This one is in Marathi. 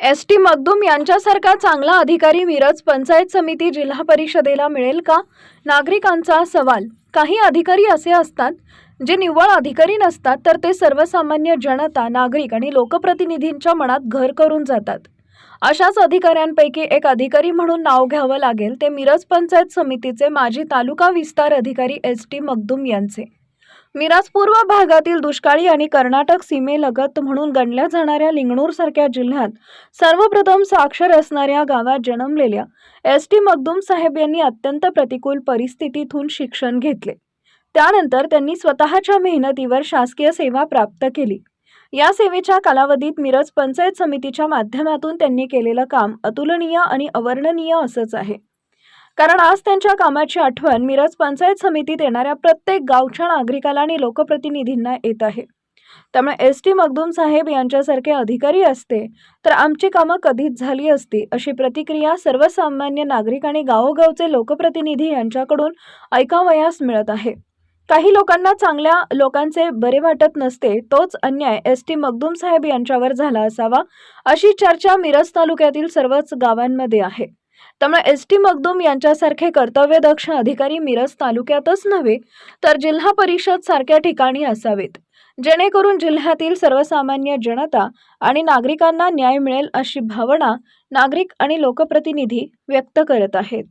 एस टी मगदूम यांच्यासारखा चांगला अधिकारी मिरज पंचायत समिती जिल्हा परिषदेला मिळेल का? नागरिकांचा सवाल. काही अधिकारी असे असतात जे निव्वळ अधिकारी नसतात तर ते सर्वसामान्य जनता नागरिक आणि लोकप्रतिनिधींच्या मनात घर करून जातात. अशाच अधिकाऱ्यांपैकी एक अधिकारी म्हणून नाव घ्यावं लागेल ते मिरज पंचायत समितीचे माजी तालुका विस्तार अधिकारी एस टी मगदूम यांचे. मिराज पूर्व भागातील दुष्काळी आणि कर्नाटक सीमेलगत म्हणून गणल्या जाणाऱ्या लिंगणूर सारख्या जिल्ह्यात सर्वप्रथम साक्षर असणाऱ्या गावात जन्मलेल्या एस टी मखदूम साहेब यांनी अत्यंत प्रतिकूल परिस्थितीतून शिक्षण घेतले. त्यानंतर त्यांनी स्वतःच्या मेहनतीवर शासकीय सेवा प्राप्त केली. या सेवेच्या कालावधीत मिरज पंचायत समितीच्या माध्यमातून त्यांनी केलेलं काम अतुलनीय आणि अवर्णनीय असंच आहे. कारण आज त्यांच्या कामाची आठवण मिरज पंचायत समितीत येणाऱ्या प्रत्येक गावच्या नागरिकाला आणि लोकप्रतिनिधींना येत आहे. त्यामुळे एस टी मखदूम साहेब यांच्यासारखे अधिकारी असते तर आमची कामं कधीच झाली असती अशी प्रतिक्रिया सर्वसामान्य नागरिक आणि गावोगावचे लोकप्रतिनिधी यांच्याकडून ऐकावयास मिळत आहे. काही लोकांना चांगल्या लोकांचे बरे वाटत नसते तोच अन्याय एस टी मखदूम साहेब यांच्यावर झाला असावा अशी चर्चा मिरज तालुक्यातील सर्वच गावांमध्ये आहे. त्यामुळे एस टी मगदूम यांच्यासारखे कर्तव्यदक्ष अधिकारी मिरज तालुक्यातच नव्हे तर जिल्हा परिषद सारख्या ठिकाणी असावेत. जेणेकरून जिल्ह्यातील सर्वसामान्य जनता आणि नागरिकांना न्याय मिळेल अशी भावना नागरिक आणि लोकप्रतिनिधी व्यक्त करत आहेत.